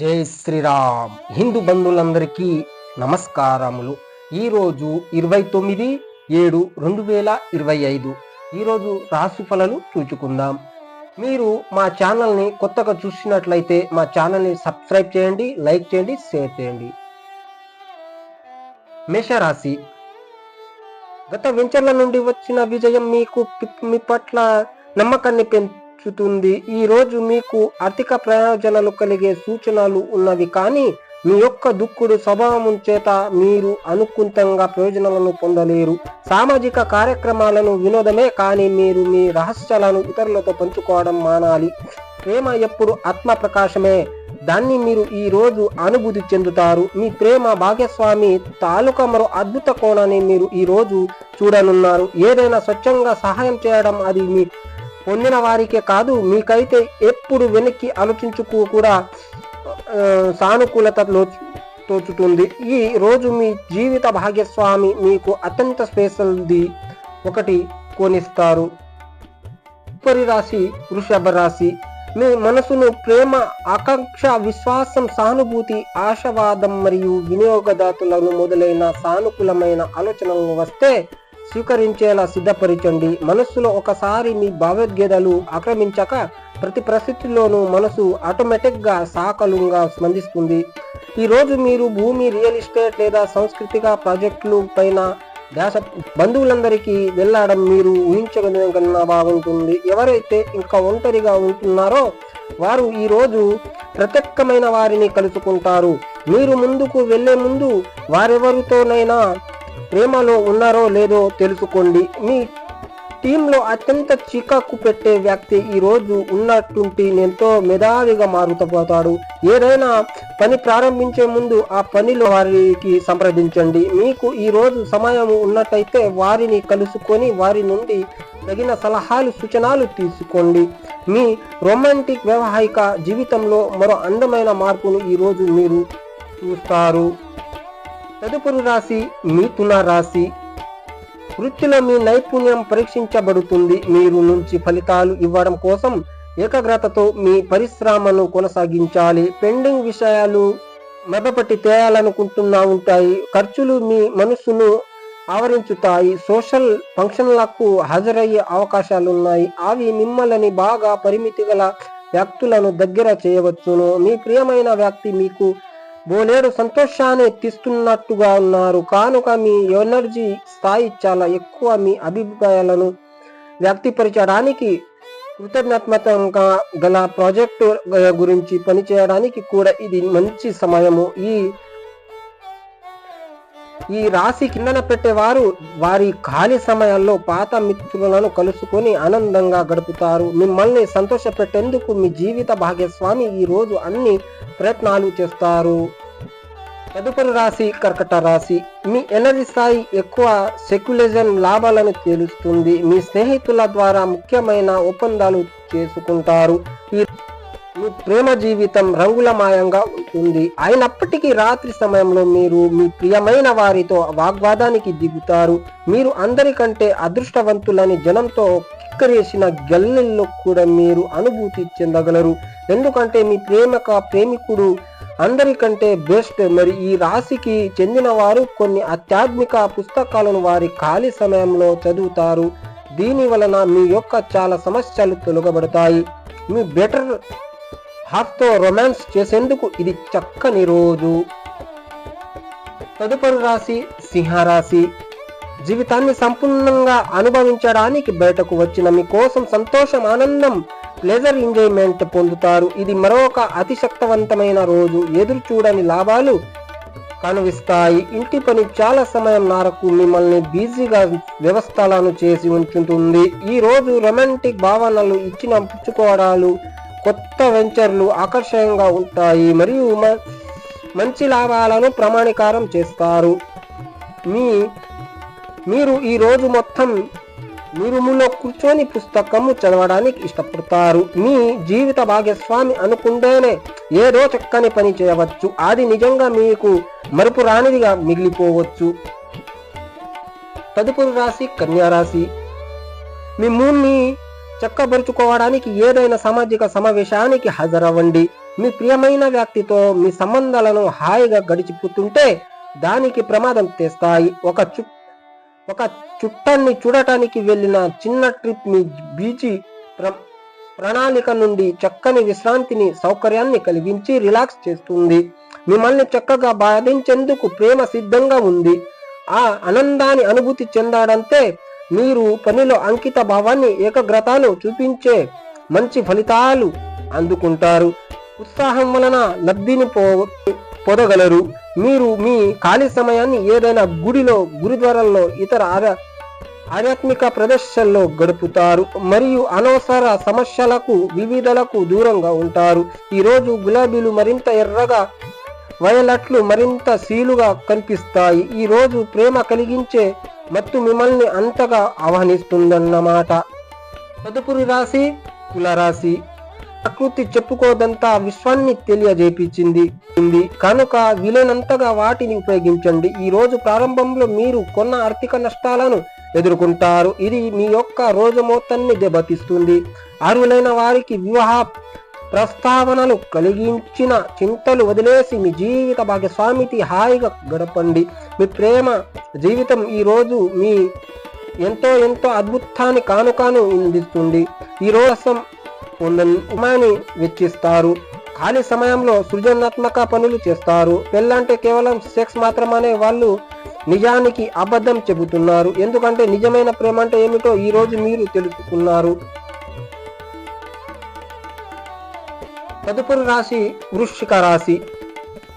జై శ్రీరామ్. హిందూ బంధువులందరికీ నమస్కారములు. ఈరోజు ఇరవై తొమ్మిది ఏడు రెండు వేల ఇరవై ఐదు. ఈరోజు రాశి ఫలాలు చూచుకుందాం. మీరు మా ఛానల్ని కొత్తగా చూసినట్లయితే మా ఛానల్ని సబ్స్క్రైబ్ చేయండి లైక్ చేయండి షేర్ చేయండి. మేషరాశి. గత వెంచర్ల నుండి వచ్చిన విజయం మీకు మీ పట్ల నమ్మకాన్ని పెంచుతుంది ఈ రోజు మీకు ఆర్థిక ప్రయోజనాలు కలిగే సూచనలు ఉన్నవి కానీ మీ యొక్క దుక్కుడు స్వభావం చేత మీరు అనుకుంతంగా ప్రయోజనాలను పొందలేరు. సామాజిక కార్యక్రమాలను వినోదమే కానీ మీరు మీ రహస్యాలను ఇతరులతో పంచుకోవడం మానాలి. ప్రేమ ఎప్పుడు ఆత్మ ప్రకాశమే దాన్ని మీరు ఈ రోజు అనుభూతి చెందుతారు. మీ ప్రేమ భాగ్యస్వామి తాలూకా మరో అద్భుత కోణాన్ని మీరు ఈ రోజు చూడనున్నారు. ఏదైనా స్వచ్ఛంగా సహాయం చేయడం అది మీ పొందిన వారికే కాదు మీకైతే ఎప్పుడు వెనక్కి ఆలోచించుకో కూడా సానుకూలత తోచుతుంది. ఈ రోజు మీ జీవిత భాగ్యస్వామి మీకు అత్యంత స్పెషల్ది ఒకటి కొనిస్తారు. తదుపరి రాశి వృషభ రాశి. మీ మనసును ప్రేమ ఆకాంక్ష విశ్వాసం సానుభూతి ఆశావాదం మరియు వినియోగదాతులను మొదలైన సానుకూలమైన ఆలోచనలు వస్తే స్వీకరించేలా సిద్ధపరచండి. మనస్సులో ఒకసారి మీ భావోద్వేదాలు ఆక్రమించాక ప్రతి పరిస్థితిలోనూ మనసు ఆటోమేటిక్గా సాకలుగా స్పందిస్తుంది. ఈరోజు మీరు భూమి రియల్ ఎస్టేట్ లేదా సాంస్కృతిక ప్రాజెక్టులు పైన దేశ బంధువులందరికీ వెళ్ళడం మీరు ఊహించగలిగిన బాగుంటుంది. ఎవరైతే ఇంకా ఒంటరిగా ఉంటున్నారో వారు ఈరోజు ప్రత్యేకమైన వారిని కలుసుకుంటారు. మీరు ముందుకు వెళ్ళే ముందు వారెవరితోనైనా ప్రేమలో ఉన్నారో లేదో తెలుసుకోండి. మీ టీంలో అత్యంత చికాకు పెట్టే వ్యక్తి ఈ రోజు ఉన్నట్టుంటి ఎంతో మెధావిగా మారుతపోతాడు. ఏదైనా పని ప్రారంభించే ముందు ఆ పనిలో వారికి సంప్రదించండి. మీకు ఈరోజు సమయం ఉన్నట్టయితే వారిని కలుసుకొని వారి నుండి తగిన సలహాలు సూచనలు తీసుకోండి. మీ రొమాంటిక్ వ్యవహారిక జీవితంలో మరో అందమైన మార్పును ఈరోజు మీరు చూస్తారు. తదుపరి రాశి మిథున రాశి. వృత్తిలో మీ నైపుణ్యం పరీక్షించబడుతుంది. మీరు నుంచి ఫలితాలు ఇవ్వడం కోసం ఏకాగ్రతతో మీ పరిశ్రమను కొనసాగించాలి. పెండింగ్ విషయాలు మెదపట్టి తేయాలనుకుంటున్నా ఉంటాయి. ఖర్చులు మీ మనసును ఆవరించుతాయి. సోషల్ ఫంక్షన్లకు హాజరయ్యే అవకాశాలు ఉన్నాయి. అవి మిమ్మల్ని బాగా పరిమితి గల వ్యక్తులను దగ్గర చేయవచ్చును. మీ ప్రియమైన వ్యక్తి మీకు బోలేడు సంతోషాన్ని తీస్తున్నట్టుగా ఉన్నారు. కానుక మీ ఎనర్జీ స్థాయి చాలా ఎక్కువ. మీ అభిప్రాయాలను వ్యక్తిపరచడానికి కృతజ్ఞాత్మకంగా గల ప్రాజెక్టు గురించి పనిచేయడానికి కూడా ఇది మంచి సమయము. ఈ ఈ రాశి కిందన పెట్టేవారు వారి ఖాళీ సమయాల్లో పాత మిత్రులను కలుసుకొని ఆనందంగా గడుపుతారు. మిమ్మల్ని సంతోషపెట్టేందుకు మీ జీవిత భాగ్యస్వామి ఈ రోజు అన్ని ప్రయత్నాలు చేస్తారు. తదుపరి రాశి కర్కట రాశి. మీ ఎనర్జీ స్థాయి ఎక్కువ సెక్యులైజన్ లాభాలను తెలుస్తుంది మీ స్నేహితుల ద్వారా ముఖ్యమైన ఒప్పందాలు చేసుకుంటారు. ఈ మీ ప్రేమ జీవితం రంగులమాయంగా ఉంటుంది. అయినప్పటికీ రాత్రి సమయంలో మీరు మీ ప్రియమైన వారితో వాగ్వాదానికి దిగుతారు. మీరు అందరికంటే అదృష్టవంతులని జనంతో కిక్కరేసిన గల్లెల్లో కూడా మీరు అనుభూతి చెందగలరు. ఎందుకంటే మీ ప్రేమక ప్రేమికుడు అందరికంటే బెస్ట్. మరి ఈ రాశికి చెందిన వారు కొన్ని ఆధ్యాత్మిక పుస్తకాలను వారి ఖాళీ సమయంలో చదువుతారు. దీని వలన మీ యొక్క చాలా సమస్యలు తొలగబడతాయి. మీ బెటర్ హార్ట్తో రొమాన్స్ చేసేందుకు ఇది చక్కని రోజు. తదుపరి రాశి సింహరాశి. జీవితాన్ని సంపూర్ణంగా అనుభవించడానికి బయటకు వచ్చిన మీ కోసం సంతోషం ఆనందం ప్లెజర్ ఎంజాయ్మెంట్ పొందుతారు. ఇది మరొక అతిశక్తవంతమైన రోజు. ఎదురు చూడని లాభాలు కనువిస్తాయి. ఇంటి పని చాలా సమయం నారకు మిమ్మల్ని బిజీగా వ్యవస్థలను చేసి ఉంచుతుంది. ఈ రోజు రొమాంటిక్ భావనలు ఇచ్చిన పుచ్చుకోవడాలు కొత్త వెంచర్లు ఆకర్షణీయంగా ఉంటాయి మరియు మ- మంచి లాభాలను ప్రమాణీకారం చేస్తారు. మీ మీరు ఈ రోజు మొత్తం మీరు రూములో కూర్చొని పుస్తకము చదవడానికి ఇష్టపడతారు. మీ జీవిత భాగస్వామి అనుకుంటేనే ఏదో చక్కని పని చేయవచ్చు. అది నిజంగా మీకు మరుపు రానిదిగా మిగిలిపోవచ్చు. తదుపరి రాశి కన్యారాశి మీ మూన్ని చక్కబరుచుకోవడానికి ఏదైనా సామాజిక సమావేశానికి హాజరవ్వండి. మీ ప్రియమైన వ్యక్తితో మీ సంబంధాలను హాయిగా గడిచిపోతుంటే దానికి ప్రమాదం తెస్తాయి. ఒక చు ఒక చుట్టాన్ని చూడటానికి వెళ్ళిన చిన్న ట్రిప్ మీ బీచి ప్ర ప్రణాళిక నుండి చక్కని విశ్రాంతిని సౌకర్యాన్ని కలిగించి రిలాక్స్ చేస్తుంది. మిమ్మల్ని చక్కగా బాధించేందుకు ప్రేమ సిద్ధంగా ఉంది. ఆ ఆనందాన్ని అనుభూతి చెందాడంతే మీరు పనిలో అంకిత భావాన్ని ఏకాగ్రతను చూపించే మంచి ఫలితాలు అందుకుంటారు. ఉత్సాహం వలన లబ్ధిని పో పొందగలరు. మీరు మీ ఖాళీ సమయాన్ని ఏదైనా గుడిలో గురుద్వారాల్లో ఇతర ఆధ్యా ఆధ్యాత్మిక ప్రదర్శనలో గడుపుతారు. మరియు అనవసర సమస్యలకు వివిధలకు దూరంగా ఉంటారు. ఈరోజు గులాబీలు మరింత ఎర్రగా వయలట్లు మరింత సీలుగా కనిపిస్తాయి. ఈ రోజు ప్రేమ కలిగించే మత్తు మిమ్మల్ని అంతగా ఆహ్వానిస్తుందన్నమాట తదుపరి రాశి కులరాశి ప్రకృతి చెప్పుకోదంతా విశ్వాన్ని తెలియజేపించింది ఉంది. కనుక వీలైనంతగా వాటిని ఉపయోగించండి ఈ రోజు ప్రారంభంలో మీరు కొన్న ఆర్థిక నష్టాలను ఎదుర్కొంటారు ఇది మీ యొక్క రోజు మొత్తాన్ని దెబ్బతీస్తుంది అర్హులైన వారికి వివాహ ప్రస్తావనలు కలిగించిన చింతలు వదిలేసి మీ జీవిత భాగస్వామికి హాయిగా గడపండి. మీ ప్రేమ జీవితం ఈ రోజు మీ ఎంతో ఎంతో అద్భుతాన్ని కానుకాను అందిస్తుంది ఈ రోజు పొందని వెచ్చిస్తారు. ఖాళీ సమయంలో సృజనాత్మక పనులు చేస్తారు. పెళ్ళంటే కేవలం సెక్స్ మాత్రమనే వాళ్ళు నిజానికి అబద్ధం చెబుతున్నారు. ఎందుకంటే నిజమైన ప్రేమ అంటే ఏమిటో ఈ రోజు మీరు తెలుసుకున్నారు. తదుపరి రాశి వృశ్చిక రాశి.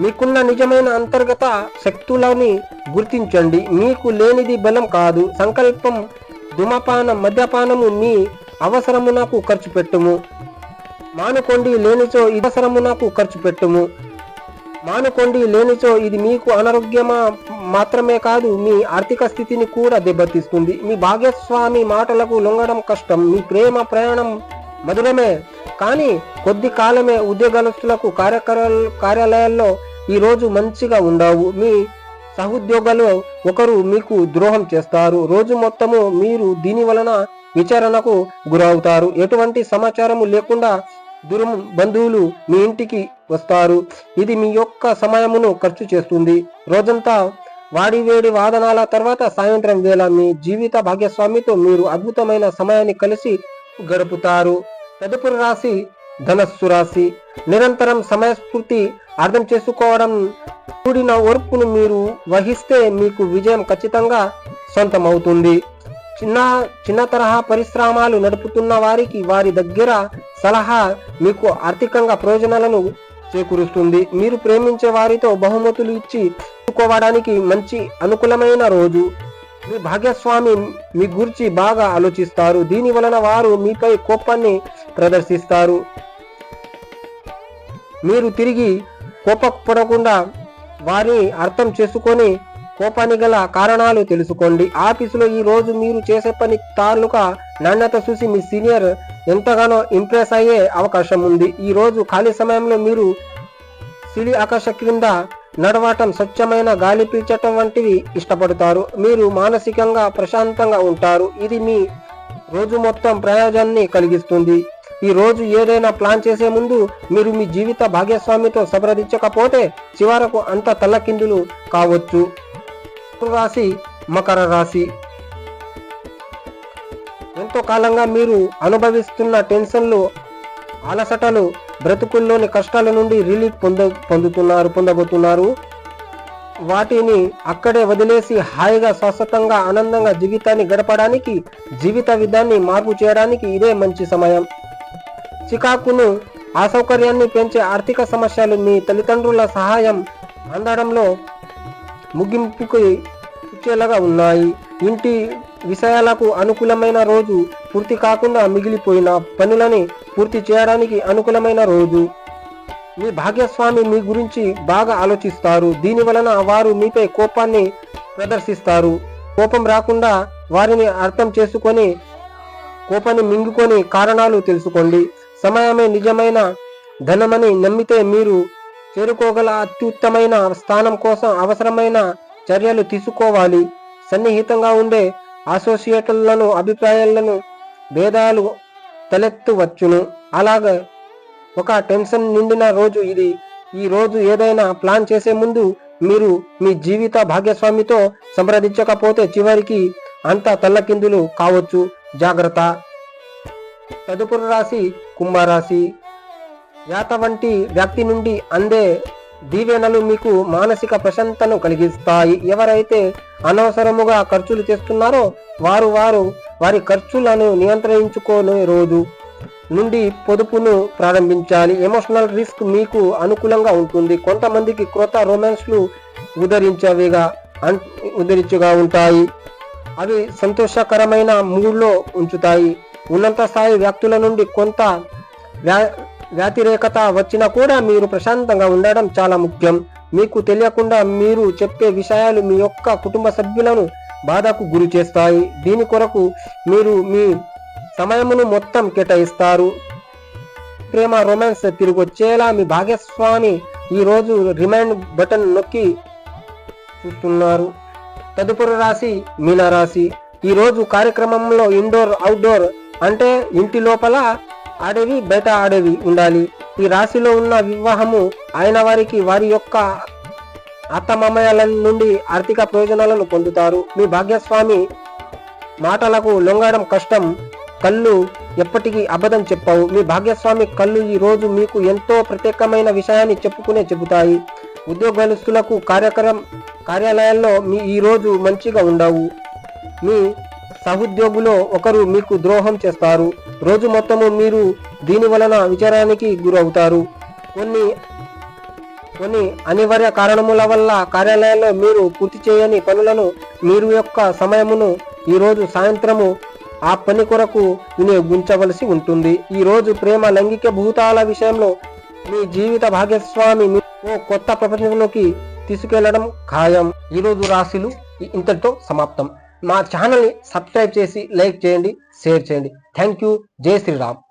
మీకున్న నిజమైన అంతర్గత శక్తులని గుర్తించండి. మీకు లేనిది బలం కాదు. సంకల్పం ధూమపానం మద్యపానము మీ అవసరమునకు ఖర్చు పెట్టుము. మానుకోండి లేనిచో ఇది అవసరమునకు ఖర్చు పెట్టుము. మానుకోండి లేనిచో ఇది మీకు అనారోగ్యమా మాత్రమే కాదు మీ ఆర్థిక స్థితిని కూడా దెబ్బతీస్తుంది. మీ భాగస్వామి మాటలకు లొంగడం కష్టం. మీ ప్రేమ ప్రయాణం మధురమే. కానీ కొద్ది కాలమే ఉద్యోగస్తులకు కార్యకర కార్యాలయాల్లో ఈ రోజు మంచిగా ఉండవు. మీ సహోద్యోగులు ఒకరు మీకు ద్రోహం చేస్తారు. రోజు మొత్తము మీరు దీని వలన విచారణకు గురవుతారు. ఎటువంటి సమాచారము లేకుండా దురం బంధువులు మీ ఇంటికి వస్తారు. ఇది మీ యొక్క సమయమును ఖర్చు చేస్తుంది. రోజంతా వాడి వేడి వాదనాల తర్వాత సాయంత్రం వేళ మీ జీవిత భాగస్వామితో మీరు అద్భుతమైన సమయాన్ని కలిసి గడుపుతారు. తదుపరి రాశి ధనస్సు రాశి. నిరంతరం సమయస్ఫూర్తి అర్థం చేసుకోవడం కూడిన ఓర్పును మీరు వహిస్తే మీకు విజయం ఖచ్చితంగా సొంతమవుతుంది. చిన్న చిన్న తరహా పరిశ్రమాలు నడుపుతున్న వారికి వారి దగ్గర సలహా మీకు ఆర్థికంగా ప్రయోజనాలను చేకూరుస్తుంది. మీరు ప్రేమించే వారితో బహుమతులు ఇచ్చి చూసుకోవడానికి మంచి అనుకూలమైన రోజు. మీ భాగ్యస్వామి మీ గురించి బాగా ఆలోచిస్తారు. దీని వలన వారు మీపై కోపాన్ని ప్రదర్శిస్తారు. మీరు తిరిగి కోపపడకుండా వారిని అర్థం చేసుకొని కోపానికి గల కారణాలు తెలుసుకోండి. ఆఫీసులో ఈ రోజు మీరు చేసే పని తాలూకా నాణ్యత చూసి మీ సీనియర్ ఎంతగానో ఇంప్రెస్ అయ్యే అవకాశం ఉంది. ఈ రోజు ఖాళీ సమయంలో మీరు సిలి ఆకాశ క్రింద నడవటం స్వచ్ఛమైన గాలి పీల్చటం వంటివి ఇష్టపడతారు. మీరు మానసికంగా ప్రశాంతంగా ఉంటారు. ఇది మీ రోజు మొత్తం ప్రయోజనాన్ని కలిగిస్తుంది. ఈ రోజు ఏదైనా ప్లాన్ చేసే ముందు మీరు మీ జీవిత భాగస్వామితో సంప్రదించకపోతే చివరకు అంత తల్లకిందులు కావచ్చు. రాశి మకర రాశి. ఎంతో కాలంగా మీరు అనుభవిస్తున్న టెన్షన్లు అలసటలు బ్రతుకుల్లోని కష్టాల నుండి రిలీఫ్ పొంద పొందుతున్నారు పొందబోతున్నారు. వాటిని అక్కడే వదిలేసి హాయిగా శాశ్వతంగా ఆనందంగా జీవితాన్ని గడపడానికి జీవిత విధాన్ని మార్పు చేయడానికి ఇదే మంచి సమయం. చికాకును అసౌకర్యాన్ని పెంచే ఆర్థిక సమస్యలు మీ తల్లిదండ్రుల సహాయం అందడంలో ముగింపుకి ఇచ్చేలాగా ఉన్నాయి. ఇంటి విషయాలకు అనుకూలమైన రోజు పూర్తి కాకుండా మిగిలిపోయిన పనులని పూర్తి చేయడానికి అనుకూలమైన రోజు. మీ భాగ్యస్వామి మీ గురించి బాగా ఆలోచిస్తారు. దీని వలన వారు మీపై కోపాన్ని ప్రదర్శిస్తారు. కోపం రాకుండా వారిని అర్థం చేసుకొని కోపాన్ని మింగుకొని కారణాలు తెలుసుకోండి. సమయమే నిజమైన ధనమని నమ్మితే మీరు చేరుకోగల అత్యుత్తమైన స్థానం కోసం అవసరమైన చర్యలు తీసుకోవాలి. సన్నిహితంగా ఉండే అసోసియేట్లను అభిప్రాయాలను భేదాలు తలెత్తవచ్చును. అలాగే ఒక టెన్షన్ నిండిన రోజు ఇది. ఈ రోజు ఏదైనా ప్లాన్ చేసే ముందు మీరు మీ జీవిత భాగస్వామితో సంప్రదించకపోతే చివరికి అంత తల్లకిందులు కావచ్చు. జాగ్రత్త. తదుపరి రాశి కుంభరాశి. యాత వంటి వ్యక్తి నుండి అందే దీవెనలు మీకు మానసిక ప్రశాంతను కలిగిస్తాయి. ఎవరైతే అనవసరముగా ఖర్చులు చేస్తున్నారో వారు వారు వారి ఖర్చులను నియంత్రించుకోని రోజు నుండి పొదుపును ప్రారంభించాలి. ఎమోషనల్ రిస్క్ మీకు అనుకూలంగా ఉంటుంది. కొంతమందికి క్రొత్త రొమాన్స్లు ఉదరించేవిగా అన్- ఉదరించుగా ఉంటాయి. అవి సంతోషకరమైన మూడ్లో ఉంచుతాయి. ఉన్నత స్థాయి వ్యక్తుల నుండి కొంత వ్యా- వ్యతిరేకత వచ్చినా కూడా మీరు ప్రశాంతంగా ఉండడం చాలా ముఖ్యం. మీకు తెలియకుండా మీరు చెప్పే విషయాలు మీ యొక్క కుటుంబ సభ్యులను బాధకు గురి చేస్తాయి. దీని కొరకు మీరు మీ సమయమును మొత్తం కేటాయిస్తారు. ప్రేమ రొమాన్స్ తిరిగి వచ్చేలా మీ భాగస్వామి ఈ రోజు రిమైండ్ బటన్ నొక్కి చూస్తున్నారు. తదుపరి రాశి మీనరాశి. రాశి ఈరోజు కార్యక్రమంలో ఇండోర్ అవుట్డోర్ అంటే ఇంటి లోపల ఆడేవి బయట ఆడేవి ఉండాలి. ఈ రాశిలో ఉన్న వివాహము అయిన వారికి వారి యొక్క అత్తమామయ్యల నుండి ఆర్థిక ప్రయోజనాలను పొందుతారు. మీ భాగ్యస్వామి మాటలకు లొంగడం కష్టం. కళ్ళు ఎప్పటికీ అబద్ధం చెప్పవు. మీ భాగ్యస్వామి కళ్ళు ఈ రోజు మీకు ఎంతో ప్రత్యేకమైన విషయాన్ని చెప్పుకునే చెబుతాయి. ఉద్యోగస్తులకు కార్యక్రమం కార్యాలయాల్లో మీ ఈ రోజు మంచిగా ఉండవు. మీ సహోద్యోగులో ఒకరు మీకు ద్రోహం చేస్తారు. రోజు మొత్తము మీరు దీని వలన విచారానికి గురవుతారు. కొన్ని కొన్ని అనివార్య కారణముల వల్ల కార్యాలయాల్లో మీరు పూర్తి చేయని పనులను మీరు యొక్క సమయమును ఈరోజు సాయంత్రము ఆ పని కొరకు వినియోగించవలసి ఉంటుంది. ఈ రోజు ప్రేమ లైంగిక భూతాల విషయంలో మీ జీవిత భాగస్వామి మీ- ఓ కొత్త ప్రపంచంలోకి తీసుకెళ్ళడం ఖాయం. ఈ రోజు రాశులు ఇంతటితో సమాప్తం. మా ఛానల్ని సబ్స్క్రైబ్ చేసి లైక్ చేయండి షేర్ చేయండి. థ్యాంక్ యూ జై శ్రీరామ్.